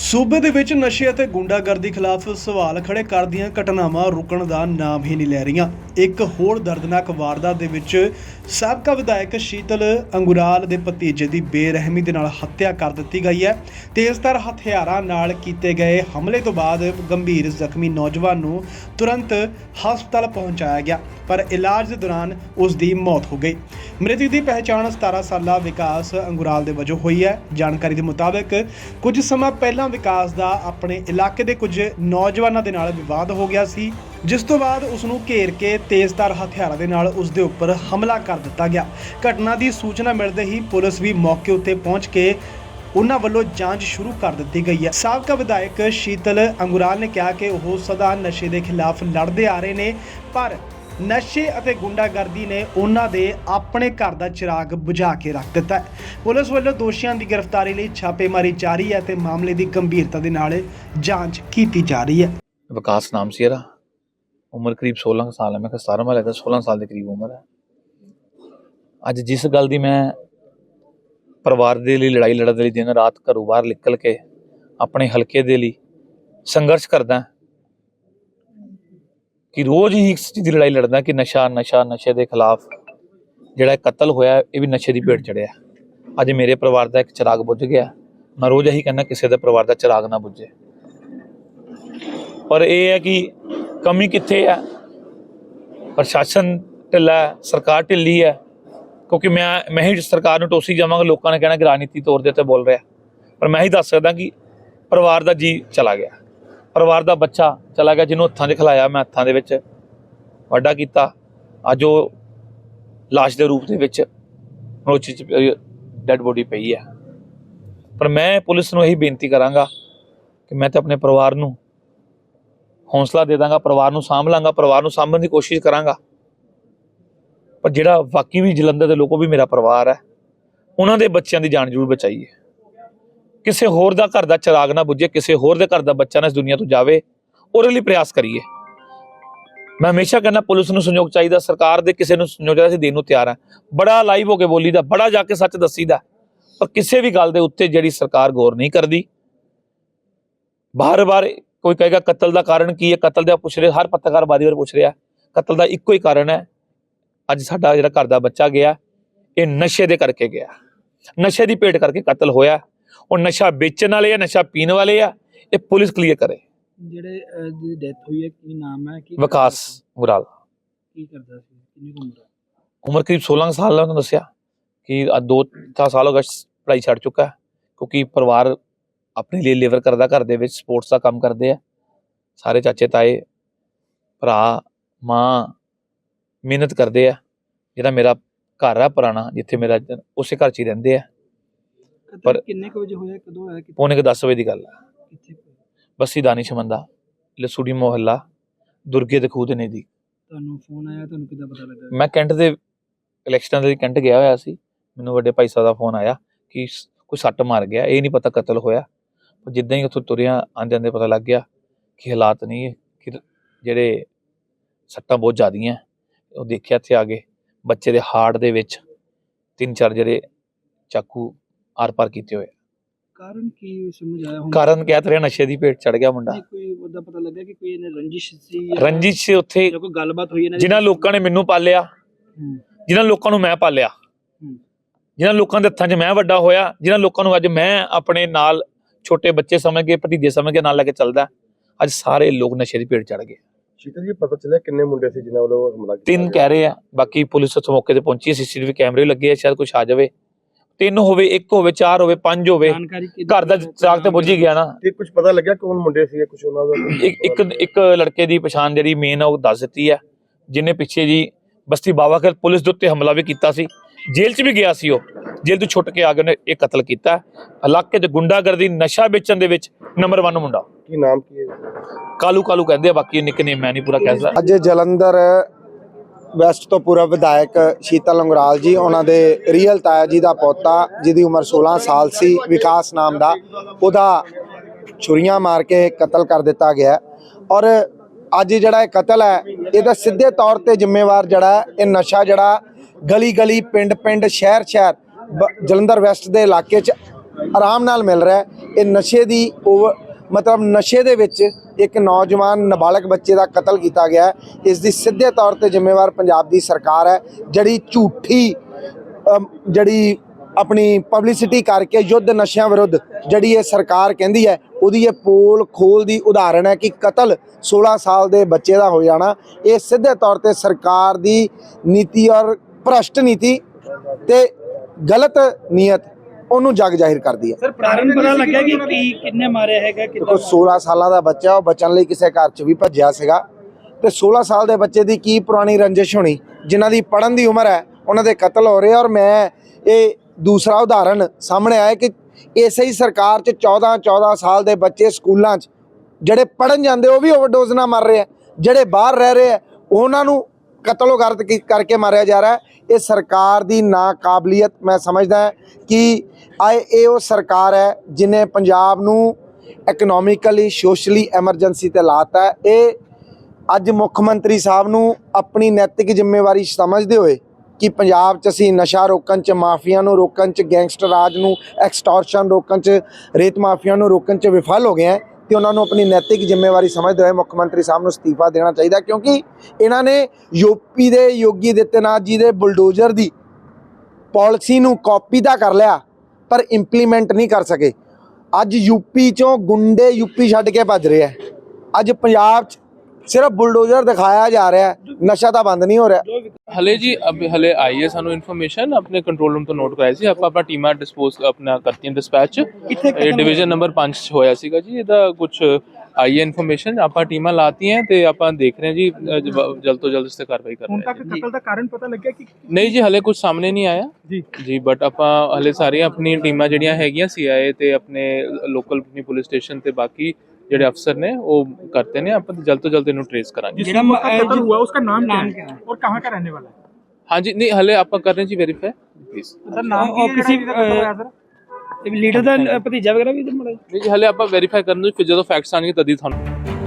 ਸੂਬੇ ਦੇ ਵਿੱਚ ਨਸ਼ੇ ਅਤੇ ਗੁੰਡਾਗਰਦੀ ਖਿਲਾਫ ਸਵਾਲ ਖੜੇ ਕਰਦੀਆਂ ਘਟਨਾਵਾਂ ਰੁਕਣ ਦਾ ਨਾਮ ਹੀ ਨਹੀਂ ਲੈ ਰਹੀਆਂ। ਇੱਕ ਹੋਰ ਦਰਦਨਾਕ ਵਾਰਦਾਤ ਦੇ ਵਿੱਚ ਸਾਬਕਾ ਵਿਧਾਇਕ ਸ਼ੀਤਲ ਅੰਗੁਰਾਲ ਦੇ ਭਤੀਜੇ ਦੀ ਬੇਰਹਿਮੀ ਦੇ ਨਾਲ ਹੱਤਿਆ ਕਰ ਦਿੱਤੀ ਗਈ ਹੈ। ਤੇਜ਼ਧਾਰ ਹਥਿਆਰਾਂ ਨਾਲ ਕੀਤੇ ਗਏ ਹਮਲੇ ਤੋਂ ਬਾਅਦ ਗੰਭੀਰ ਜ਼ਖਮੀ ਨੌਜਵਾਨ ਨੂੰ ਤੁਰੰਤ ਹਸਪਤਾਲ ਪਹੁੰਚਾਇਆ ਗਿਆ, ਪਰ ਇਲਾਜ ਦੇ ਦੌਰਾਨ ਉਸ ਦੀ ਮੌਤ ਹੋ ਗਈ। ਮ੍ਰਿਤਕ ਦੀ ਪਹਿਚਾਣ 17 ਸਾਲਾ ਵਿਕਾਸ ਅੰਗੁਰਾਲ ਦੇ ਵਜੋਂ ਹੋਈ ਹੈ। ਜਾਣਕਾਰੀ ਦੇ ਮੁਤਾਬਕ ਕੁਝ ਸਮਾਂ ਪਹਿਲਾਂ ਵਿਕਾਸ ਦਾ ਆਪਣੇ ਇਲਾਕੇ ਦੇ ਕੁਝ ਨੌਜਵਾਨਾਂ ਦੇ ਨਾਲ ਵਿਵਾਦ ਹੋ ਗਿਆ ਸੀ, ਜਿਸ ਤੋਂ ਬਾਅਦ ਉਸ ਨੂੰ ਘੇਰ ਕੇ ਤੇਜ਼ਧਾਰ ਹਥਿਆਰਾਂ ਦੇ ਨਾਲ ਉਸ ਦੇ ਉੱਪਰ ਹਮਲਾ ਕਰ ਦਿੱਤਾ ਗਿਆ। ਘਟਨਾ ਦੀ ਸੂਚਨਾ ਮਿਲਦੇ ਹੀ ਪੁਲਿਸ ਵੀ ਮੌਕੇ ਉੱਤੇ ਪਹੁੰਚ ਕੇ ਉਹਨਾਂ ਵੱਲੋਂ ਜਾਂਚ ਸ਼ੁਰੂ ਕਰ ਦਿੱਤੀ ਗਈ ਹੈ। ਸਾਬਕਾ ਵਿਧਾਇਕ ਸ਼ੀਤਲ ਅੰਗੁਰਾਲ ਨੇ ਕਿਹਾ ਕਿ ਉਹ ਸਦਾ ਨਸ਼ੇ ਦੇ ਖਿਲਾਫ ਲੜਦੇ ਆ ਰਹੇ ਨੇ, ਪਰ ਨਸ਼ੇ ਅਤੇ ਗੁੰਡਾਗਰਦੀ ਨੇ ਉਹਨਾਂ ਦੇ ਆਪਣੇ ਘਰ ਦਾ ਚਿਰਾਗ ਬੁਝਾ ਕੇ ਰੱਖ ਦਿੱਤਾ ਹੈ। ਪੁਲਿਸ ਵੱਲੋਂ ਦੋਸ਼ੀਆਂ ਦੀ ਗ੍ਰਿਫਤਾਰੀ ਲਈ ਛਾਪੇਮਾਰੀ ਜਾਰੀ ਹੈ ਤੇ ਮਾਮਲੇ ਦੀ ਗੰਭੀਰਤਾ ਦੇ ਨਾਲ ਜਾਂਚ ਕੀਤੀ ਜਾ ਰਹੀ ਹੈ। ਵਿਕਾਸ ਨਾਮ ਸੀ ਇਹਦਾ। ਉਮਰ ਕਰੀਬ 16 ਸਾਲ ਹੈ। ਮੈਂ ਕਿਹਾ 17 ਵਾਲਾ ਤਾਂ 16 ਸਾਲ ਦੇ ਕਰੀਬ ਉਮਰ ਹੈ। ਅੱਜ ਜਿਸ ਗੱਲ ਦੀ ਮੈਂ ਪਰਿਵਾਰ ਦੇ ਲਈ, ਲੜਾਈ ਲੜਨ ਦੇ ਲਈ ਦਿਨ ਰਾਤ ਘਰੋਂ ਬਾਹਰ ਨਿਕਲ ਕੇ ਆਪਣੇ ਹਲਕੇ ਦੇ ਲਈ ਸੰਘਰਸ਼ ਕਰਦਾ ਕਿ ਰੋਜ਼ ਹੀ ਇਸ ਚੀਜ਼ ਦੀ ਲੜਾਈ ਲੜਦਾ ਕਿ ਨਸ਼ਾ ਨਸ਼ਾ, ਨਸ਼ੇ ਦੇ ਖਿਲਾਫ ਜਿਹੜਾ ਕਤਲ ਹੋਇਆ, ਇਹ ਵੀ ਨਸ਼ੇ ਦੀ ਭੇਟ ਚੜਿਆ। ਅੱਜ ਮੇਰੇ ਪਰਿਵਾਰ ਦਾ ਇੱਕ ਚਿਰਾਗ ਬੁੱਝ ਗਿਆ। ਮੈਂ ਰੋਜ਼ ਇਹੀ ਕਹਿੰਦਾ ਕਿਸੇ ਦੇ ਪਰਿਵਾਰ ਦਾ ਚਿਰਾਗ ਨਾ ਬੁੱਝੇ। ਪਰ ਇਹ ਹੈ ਕਿ ਕਮੀ ਕਿੱਥੇ ਹੈ ਪ੍ਰਸ਼ਾਸਨ ਢਿੱਲਾ ਸਰਕਾਰ ਢਿੱਲੀ ਹੈ। ਕਿਉਂਕਿ ਮੈਂ ਮੈਂ ਹੀ ਸਰਕਾਰ ਨੂੰ ਟੋਸੀ ਜਾਵਾਂਗਾ, ਲੋਕਾਂ ਨੇ ਕਹਿਣਾ ਕਿ ਰਾਜਨੀਤੀ ਤੌਰ ਦੇ ਉੱਤੇ ਬੋਲ ਰਿਹਾ। ਪਰ ਮੈਂ ਹੀ ਦੱਸ ਸਕਦਾ ਕਿ ਪਰਿਵਾਰ ਦਾ ਜੀ ਚਲਾ ਗਿਆ। ਪਰਿਵਾਰ ਦਾ ਬੱਚਾ ਚਲਾ ਗਿਆ ਜਿਹਨੂੰ ਹੱਥਾਂ 'ਚ ਖਿਲਾਇਆ ਮੈਂ ਹੱਥਾਂ ਦੇ ਵਿੱਚ ਵੱਡਾ ਕੀਤਾ। ਅੱਜ ਉਹ ਲਾਸ਼ ਦੇ ਰੂਪ ਦੇ ਵਿੱਚ ਰੋਚੀ 'ਚ ਡੈੱਡ ਬੋਡੀ ਪਈ ਹੈ ਪਰ ਮੈਂ ਪੁਲਿਸ ਨੂੰ ਇਹੀ ਬੇਨਤੀ ਕਰਾਂਗਾ ਕਿ ਮੈਂ ਤਾਂ ਆਪਣੇ ਪਰਿਵਾਰ ਨੂੰ ਹੌਸਲਾ ਦੇ ਦਾਂਗਾ, ਪਰਿਵਾਰ ਨੂੰ ਸਾਂਭ ਲਾਂਗਾ, ਪਰਿਵਾਰ ਨੂੰ ਸਾਂਭਣ ਦੀ ਕੋਸ਼ਿਸ਼ ਕਰਾਂਗਾ। ਪਰ ਜਿਹੜਾ ਵਾਕਈ ਵੀ ਜਲੰਧਰ ਦੇ ਲੋਕੋ ਵੀ ਮੇਰਾ ਪਰਿਵਾਰ ਹੈ, ਉਹਨਾਂ ਦੇ ਬੱਚਿਆਂ ਦੀ ਜਾਨ ਜ਼ਰੂਰ ਬਚਾਈਏ। ਕਿਸੇ ਹੋਰ ਦਾ ਘਰ ਦਾ ਚਿਰਾਗ ਨਾ ਬੁੱਝੇ, ਕਿਸੇ ਹੋਰ ਦੇ ਘਰ ਦਾ ਬੱਚਾ ਨਾ ਇਸ ਦੁਨੀਆ ਤੋਂ ਜਾਵੇ, ਉਹਦੇ ਲਈ ਪ੍ਰਯਾਸ ਕਰੀਏ। ਮੈਂ ਹਮੇਸ਼ਾ ਕਹਿੰਦਾ ਪੁਲਿਸ ਨੂੰ ਸਹਿਯੋਗ ਚਾਹੀਦਾ, ਸਰਕਾਰ ਦੇ ਕਿਸੇ ਨੂੰ ਸਹਿਯੋਗ ਚਾਹੀਦਾ, ਅਸੀਂ ਦੇਣ ਨੂੰ ਤਿਆਰ ਹਾਂ। ਬੜਾ ਲਾਈਵ ਹੋ ਕੇ ਬੋਲੀਦਾ, ਬੜਾ ਜਾ ਕੇ ਸੱਚ ਦੱਸੀਦਾ, ਪਰ ਕਿਸੇ ਵੀ ਗੱਲ ਦੇ ਉੱਤੇ ਜਿਹੜੀ ਸਰਕਾਰ ਗੌਰ ਨਹੀਂ ਕਰਦੀ ਬਾਰ-ਬਾਰ ਕੋਈ ਕਹੇਗਾ ਕਤਲ ਦਾ ਕਾਰਨ ਕੀ ਹੈ, ਕਤਲ ਦਾ ਪੁੱਛ ਰਿਹਾ, ਹਰ ਪੱਤਰਕਾਰ ਬਾਦੀ ਵਾਰ ਪੁੱਛ ਰਿਹਾ, ਕਤਲ ਦਾ ਇੱਕੋ ਹੀ ਕਾਰਨ ਹੈ, ਅੱਜ ਸਾਡਾ ਜਿਹੜਾ ਘਰ ਦਾ ਬੱਚਾ ਗਿਆ, ਇਹ ਨਸ਼ੇ ਦੇ ਕਰਕੇ ਗਿਆ। ਨਸ਼ੇ ਦੀ ਭੇਟ ਕਰਕੇ ਕਤਲ ਹੋਇਆ। ਉਹ ਨਸ਼ਾ ਵੇਚਣ ਵਾਲੇ ਆ ਨਸ਼ਾ ਪੀਣ ਵਾਲੇ ਆ ਇਹ ਪੁਲਿਸ ਕਲੀਅਰ ਕਰੇ। ਜਿਹੜੇ ਦੀ ਡੈਥ ਹੋਈ ਹੈ ਕੀ ਨਾਮ ਹੈ ਕੀ ਵਿਕਾਸ ਮੁਰਾਲ ਕੀ ਕਰਦਾ ਸੀ? ਕਿੰਨੀ ਕੁ ਉਮਰ ਹੈ? ਉਮਰ ਕਰੀਬ 16 ਸਾਲ ਦਾ ਉਹਨਾਂ ਦੱਸਿਆ ਕਿ ਦੋ ਤਾਂ ਸਾਲ ਹੋ ਗਏ ਪੜ੍ਹਾਈ ਛੱਡ ਚੁੱਕਾ ਹੈ, ਕਿਉਂਕਿ ਪਰਿਵਾਰ ਆਪਣੇ ਲਈ ਲੇਬਰ ਕਰਦਾ ਘਰ ਦੇ ਵਿੱਚ ਸਪੋਰਟਸ ਦਾ ਕੰਮ ਕਰਦੇ ਆ। ਸਾਰੇ ਚਾਚੇ ਤਾਏ ਭਰਾ ਮਾਂ ਮਿਹਨਤ ਕਰਦੇ ਆ। ਜਿਹੜਾ ਮੇਰਾ ਘਰ ਆ ਪੁਰਾਣਾ ਜਿੱਥੇ ਮੇਰਾ ਉਸੇ ਘਰ 'ਚ ਹੀ ਰਹਿੰਦੇ ਆ। ਪਰ- ਕਿੰਨੇ ਕੁ ਵਜੇ ਹੋਇਆ ਕਦੋਂ ਹੋਇਆ ਕਿੱਥੇ ਪੌਣੇ ਕੁ 10 ਵਜੇ ਦੀ ਗੱਲ ਆ। ਕਿੱਥੇ ਹੋਇਆ? ਬੱਸੀ ਦਾਨਿਸ਼ ਮੰਦਾ ਲਸੂੜੀ ਮੁਹੱਲਾ ਦੁਰਗੇ ਦੇ ਖੂਹ ਦੇ ਨਜ਼ਦੀਕ। ਤੁਹਾਨੂੰ ਫੋਨ ਆਇਆ ਤੁਹਾਨੂੰ ਕਿੱਦਾਂ ਪਤਾ ਲੱਗਾ? ਮੈਂ ਕੈਂਟ ਦੇ ਇਲੈਕਸ਼ਨਾਂ ਦੇ ਕੈਂਟ ਗਿਆ ਹੋਇਆ ਸੀ। ਮੈਨੂੰ ਵੱਡੇ ਭਾਈ ਸਾਹਿਬ ਦਾ ਫੋਨ ਆਇਆ ਕਿ ਕੋਈ ਸੱਟ ਮਾਰ ਗਿਆ ਇਹ ਨਹੀਂ ਪਤਾ ਕਤਲ ਹੋਇਆ। ਪਰ ਜਿੱਦਾਂ ਹੀ ਉੱਥੋਂ ਤੁਰਿਆ ਆਂਦੇ ਆਂਦੇ ਪਤਾ ਲੱਗ ਗਿਆ ਕਿ ਹਾਲਾਤ ਨਹੀਂ ਹੈ ਕਿ ਜਿਹੜੇ ਸੱਟਾਂ ਬਹੁਤ ਜ਼ਿਆਦੀਆਂ ਉਹ ਦੇਖਿਆ ਇੱਥੇ ਆ ਕੇ ਬੱਚੇ ਦੇ ਹਾਰਟ ਦੇ ਵਿੱਚ ਤਿੰਨ ਚਾਰ ਜਿਹੜੇ ਚਾਕੂ ਆਰ ਪਾਰ ਕੀਤੇ ਹੋਏ ਕਾਰਨ ਕੀ ਸਮਝ ਆਇਆ ਹੁਣ? ਕਾਰਨ ਕਹਿ ਰਿਹਾ ਨਸ਼ੇ ਦੀ ਭੇਟ ਚੜ ਗਿਆ ਮੁੰਡਾ। ਕੋਈ ਉਹਦਾ ਪਤਾ ਲੱਗਾ ਕਿ ਕੋਈ ਇਹਨੇ ਰੰਜਿਸ਼ ਸੀ ਜਾਂ- ਰੰਜਿਸ਼ ਉੱਥੇ ਜਾਂ ਕੋਈ ਗੱਲਬਾਤ ਹੋਈ ਇਹਨਾਂ ਦੀ? ਜਿਨ੍ਹਾਂ ਲੋਕਾਂ ਨੇ ਮੈਨੂੰ ਪਾਲਿਆ ਹੂੰ, ਜਿਨ੍ਹਾਂ ਲੋਕਾਂ ਨੂੰ ਮੈਂ ਪਾਲਿਆ। ਹੂੰ। ਜਿਨ੍ਹਾਂ ਲੋਕਾਂ ਦੇ ਹੱਥਾਂ 'ਚ ਮੈਂ ਵੱਡਾ ਹੋਇਆ ਜਿਨ੍ਹਾਂ ਲੋਕਾਂ ਨੂੰ ਅੱਜ ਮੈਂ ਆਪਣੇ ਨਾਲ ਛੋਟੇ ਬੱਚੇ ਸਮਝ ਕੇ ਭਤੀਜੇ ਸਮਝ ਕੇ ਨਾਲ ਲੈ ਕੇ ਚੱਲਦਾ ਅੱਜ ਸਾਰੇ ਲੋਕ ਨਸ਼ੇ ਦੀ ਭੇਟ ਚੜ ਗਏ। ਸ਼ੀਤਲ ਜੀ ਪਤਾ ਚੱਲਿਆ ਕਿੰਨੇ ਮੁੰਡੇ ਸੀ ਜਿਨ੍ਹਾਂ ਵੱਲੋਂ ਹਮਲਾ ਕੀਤਾ ਤਿੰਨ ਗਿਆ? ਕਹਿ ਰਹੇ ਆ ਬਾਕੀ ਪੁਲਿਸ ਉੱਥੇ ਮੌਕੇ ਤੇ ਪਹੁੰਚੀ ਸੀਸੀਟੀਵੀ ਕੈਮਰੇ ਲੱਗੇ ਆ ਸ਼ਾਇਦ ਕੁਝ ਆ ਜਾਵੇ। ਤਿੰਨ ਹੋਵੇ ਇੱਕ ਹੋਵੇ ਚਾਰ ਹੋਵੇ ਪੰਜ ਹੋਵੇ ਘਰ ਦਾ ਚਾਕ ਤੇ ਬੁੱਝ ਹੀ ਗਿਆ ਨਾ। ਤੇ ਕੁਝ ਪਤਾ ਲੱਗਿਆ ਕੌਣ ਮੁੰਡੇ ਸੀ ਕੁਝ ਉਹਨਾਂ ਦਾ? ਇੱਕ ਇੱਕ ਇੱਕ ਲੜਕੇ ਦੀ ਪਛਾਣ ਜਿਹੜੀ ਮੇਨ ਉਹ ਦੱਸ ਦਿੱਤੀ ਹੈ ਜਿਨੇ ਪਿੱਛੇ ਜੀ ਬਸਤੀ ਬਾਵਾਕਰ ਪੁਲਿਸ ਦੇ ਉੱਤੇ ਹਮਲਾ ਵੀ ਕੀਤਾ ਸੀ। ਜੇਲ੍ਹ 'ਚ ਵੀ ਗਿਆ ਸੀ ਉਹ। ਜੇਲ੍ਹ ਤੋਂ ਛੁੱਟ ਕੇ ਆ ਕੇ ਉਹਨੇ ਇਹ ਕਤਲ ਕੀਤਾ। ਇਲਾਕੇ 'ਚ ਗੁੰਡਾਗਰਦੀ ਨਸ਼ਾ ਵੇਚਣ ਦੇ ਵਿੱਚ ਨੰਬਰ 1 ਮੁੰਡਾ। ਕੀ ਨਾਮ ਕੀ ਹੈ? ਕਾਲੂ ਕਾਲੂ ਕਹਿੰਦੇ ਆ ਬਾਕੀ ਨਿਕਨੇਮ ਮੈਂ ਨਹੀਂ ਪੂਰਾ ਕਹਿ ਸਕਦਾ। ਅੱਜ ਜਲੰਧਰ ਵੈਸਟ ਤੋਂ ਪੂਰਬ ਵਿਧਾਇਕ ਸ਼ੀਤਲ ਅੰਗਰਾਲ ਜੀ, ਉਹਨਾਂ ਦੇ ਰੀਅਲ ਤਾਇਆ ਜੀ ਦਾ ਪੋਤਾ, ਜਿਹਦੀ ਉਮਰ 16 ਸਾਲ ਸੀ, ਵਿਕਾਸ ਨਾਮ ਦਾ, ਉਹਦਾ ਛੁਰੀਆਂ ਮਾਰ ਕੇ ਕਤਲ ਕਰ ਦਿੱਤਾ ਗਿਆ। ਔਰ ਅੱਜ ਜਿਹੜਾ ਇਹ ਕਤਲ ਹੈ ਇਹਦਾ ਸਿੱਧੇ ਤੌਰ ਤੇ ਜ਼ਿੰਮੇਵਾਰ ਜਿਹੜਾ ਇਹ ਨਸ਼ਾ ਜਿਹੜਾ ਗਲੀ ਗਲੀ ਪਿੰਡ ਪਿੰਡ ਸ਼ਹਿਰ ਸ਼ਹਿਰ ਬ- ਜਲੰਧਰ ਵੈਸਟ ਦੇ ਇਲਾਕੇ 'ਚ ਆਰਾਮ ਨਾਲ ਮਿਲ ਰਿਹਾ ਇਹ ਨਸ਼ੇ ਦੀ ਓਵਰ ਮਤਲਬ ਨਸ਼ੇ ਦੇ ਵਿੱਚ ਇੱਕ ਨੌਜਵਾਨ ਨਾਬਾਲਗ ਬੱਚੇ ਦਾ ਕਤਲ ਕੀਤਾ ਗਿਆ ਇਸ ਦੀ ਸਿੱਧੇ ਤੌਰ ਤੇ ਜ਼ਿੰਮੇਵਾਰ ਪੰਜਾਬ ਦੀ ਸਰਕਾਰ ਹੈ। ਜਿਹੜੀ ਝੂਠੀ ਜਿਹੜੀ ਆਪਣੀ ਪਬਲਿਸਿਟੀ ਕਰਕੇ ਯੁੱਧ ਨਸ਼ਿਆਂ ਵਿਰੁੱਧ ਜਿਹੜੀ ਇਹ ਸਰਕਾਰ ਕਹਿੰਦੀ ਹੈ, ਉਹਦੀ ਇਹ ਪੋਲ ਖੋਲ ਦੀ ਉਦਾਹਰਣ ਹੈ ਕਿ ਕਤਲ 16 ਸਾਲ ਦੇ ਬੱਚੇ ਦਾ ਹੋ ਜਾਣਾ। ਇਹ ਸਿੱਧੇ ਤੌਰ ਤੇ ਸਰਕਾਰ ਦੀ ਨੀਤੀ ਔਰ ਭ੍ਰਸ਼ਟ ਨੀਤੀ ਤੇ ਗਲਤ ਨੀਅਤ ਉਹਨੂੰ ਜਗ ਜ਼ਾਹਿਰ ਕਰਦੀ ਹੈ। ਸਰ ਕਾਰਨ ਪਤਾ ਲੱਗਿਆ ਕਿ ਕੀ ਕਿੰਨੇ ਮਾਰਿਆ ਹੈਗਾ ਦੇਖੋ 16 ਸਾਲਾਂ ਦਾ ਬੱਚਾ ਉਹ ਬਚਣ ਲਈ ਕਿਸੇ ਘਰ 'ਚ ਵੀ ਭੱਜਿਆ ਸੀਗਾ। ਤੇ 16 ਸਾਲ ਦੇ ਬੱਚੇ ਦੀ ਕੀ ਪੁਰਾਣੀ ਰੰਜਿਸ਼ ਹੋਣੀ? ਜਿਨ੍ਹਾਂ ਦੀ ਪੜਨ ਦੀ ਉਮਰ ਹੈ ਉਹਨਾਂ ਦੇ ਕਤਲ ਹੋ ਰਹੇ ਆ ਔਰ ਮੈਂ ਇਹ ਦੂਸਰਾ ਉਦਾਹਰਣ ਸਾਹਮਣੇ ਆਇਆ ਕਿ ਇਸੇ ਹੀ ਸਰਕਾਰ 'ਚ 14 14 ਸਾਲ ਦੇ ਬੱਚੇ ਸਕੂਲਾਂ 'ਚ ਜਿਹੜੇ ਪੜਨ ਜਾਂਦੇ ਉਹ ਵੀ ਓਵਰਡੋਜ਼ ਨਾਲ ਮਰ ਰਹੇ ਆ। ਜਿਹੜੇ ਬਾਹਰ ਰਹਿ ਰਹੇ ਆ ਉਹਨਾਂ ਨੂੰ ਕਤਲੋ ਗਰਦ ਕਰਕੇ ਮਾਰਿਆ ਜਾ ਰਿਹਾ ਹੈ। ਇਹ ਸਰਕਾਰ ਦੀ ਨਾਕਾਬਲੀਅਤ ਮੈਂ ਸਮਝਦਾ ਕਿ ਆਏ ਇਹ ਉਹ ਸਰਕਾਰ ਹੈ ਜਿਨੇ ਪੰਜਾਬ ਨੂੰ ਇਕਨੋਮਿਕਲੀ ਸੋਸ਼ਲੀ ਐਮਰਜੈਂਸੀ ਤੇ ਲਾਤਾ ਹੈ। ਇਹ ਅੱਜ ਮੁੱਖ ਮੰਤਰੀ ਸਾਹਿਬ ਨੂੰ ਆਪਣੀ ਨੈਤਿਕ ਜ਼ਿੰਮੇਵਾਰੀ ਸਮਝਦੇ ਹੋਏ ਕਿ ਪੰਜਾਬ 'ਚ ਅਸੀਂ ਨਸ਼ਾ ਰੋਕਣ 'ਚ, ਮਾਫੀਆ ਨੂੰ ਰੋਕਣ 'ਚ, ਗੈਂਗਸਟਰ ਰਾਜ ਨੂੰ ਐਕਸਟੋਰਸ਼ਨ ਰੋਕਣ 'ਚ, ਰੇਤ ਮਾਫੀਆ ਨੂੰ ਰੋਕਣ 'ਚ ਵਿਫਲ ਹੋ ਗਏ ਹੈ। ਤੇ ਉਹਨਾਂ ਨੂੰ ਆਪਣੀ ਨੈਤਿਕ ਜ਼ਿੰਮੇਵਾਰੀ ਸਮਝਦੇ ਹੋਏ ਮੁੱਖ ਮੰਤਰੀ ਸਾਹਿਬ ਨੂੰ ਅਸਤੀਫਾ ਦੇਣਾ ਚਾਹੀਦਾ ਕਿਉਂਕਿ ਇਹਨਾਂ ਨੇ ਯੂਪੀ ਦੇ ਯੋਗੀ ਦਿੱਤਨਾਥ ਜੀ ਦੇ ਬੁਲਡੋਜ਼ਰ ਦੀ ਪਾਲਿਸੀ ਨੂੰ ਕਾਪੀ ਤਾਂ ਕਰ ਲਿਆ, ਪਰ ਇੰਪਲੀਮੈਂਟ ਨਹੀਂ ਕਰ ਸਕੇ। ਅੱਜ ਯੂਪੀ ਚੋਂ ਗੁੰਡੇ ਯੂਪੀ ਛੱਡ ਕੇ ਭੱਜ ਰਹੇ ਆ ਅੱਜ ਪੰਜਾਬ 'ਚ ਸਿਰਫ ਬੁਲਡੋਜ਼ਰ ਦਿਖਾਇਆ ਜਾ ਰਿਹਾ ਹੈ ਨਸ਼ਾ ਤਾਂ ਬੰਦ ਨਹੀਂ ਹੋ ਰਿਹਾ। ਹਲੇ ਜੀ ਅਬ ਹਲੇ ਆਈ ਹੈ ਸਾਨੂੰ ਇਨਫੋਰਮੇਸ਼ਨ ਆਪਣੇ ਕੰਟਰੋਲ ਰੂਮ ਤੋਂ ਨੋਟ ਕਰਾਈ ਸੀ ਆਪਾਂ ਆਪਣਾ ਟੀਮਾਂ ਡਿਸਪੋਜ਼ ਆਪਣਾ ਕਰਤੀਆਂ ਡਿਸਪੈਚ ਇਹ ਡਿਵੀਜ਼ਨ ਨੰਬਰ? 5 ਚ ਹੋਇਆ ਸੀਗਾ ਜੀ ਇਹਦਾ ਕੁਝ ਆਈ ਹੈ ਇਨਫੋਰਮੇਸ਼ਨ ਆਪਾਂ ਟੀਮਾਂ ਲਾਤੀਆਂ ਤੇ ਆਪਾਂ ਦੇਖ ਰਹੇ ਹਾਂ ਜੀ ਜਲਦ ਤੋਂ ਜਲਦ ਇਸ ਤੇ ਕਾਰਵਾਈ ਕਰ ਰਹੇ ਹਾਂ ਜੀ। ਕਤਲ ਦਾ ਕਾਰਨ ਪਤਾ ਲੱਗਿਆ ਕਿ ਨਹੀਂ ਜੀ ਹਲੇ ਕੁਝ ਸਾਹਮਣੇ ਨਹੀਂ ਆਇਆ। ਜੀ। ਜੀ ਬਟ ਆਪਾਂ ਹਲੇ ਸਾਰੀਆਂ ਆਪਣੀ ਟੀਮਾਂ ਜਿਹੜੀਆਂ ਹੈਗੀਆਂ ਸੀਆਈਏ ਤੇ ਆਪਣੇ ਲੋਕਲ ਆਪਣੀ ਪੁਲਿਸ ਸਟੇਸ਼ਨ ਤੇ ਬਾਕੀ ਜਿਹੜੇ ਅਫਸਰ ਨੇ ਉਹ ਕਰਤੇ ਨੇ ਆਪਾਂ ਜਲਦ ਤੋਂ ਜਲਦ ਇਹਨੂੰ ਟ੍ਰੇਸ ਕਰਾਂਗੇ ਜਿਹੜਾ ਕਤਲ हुआ उसका नाम क्या है और कहाँ का रहने वाला है ਹਾਂਜੀ ਨਹੀਂ ਹਲੇ ਆਪਾਂ ਕਰ ਰਹੇ ਹਾਂ ਜੀ ਵੈਰੀਫਾਈ ਪਲੀਜ਼ सर नाम और किसी लीडर ਦਾ ਭਤੀਜਾ ਵਗੈਰਾ ਵੀ ਇਧਰ ਮੜਾ ਨਹੀਂ ਜੀ ਹਲੇ ਆਪਾਂ ਵੈਰੀਫਾਈ ਕਰਨ ਨੂੰ ਫਿਰ ਜਦੋਂ ਫੈਕਟਸ ਆਣਗੇ ਤਦ ਹੀ ਤੁਹਾਨੂੰ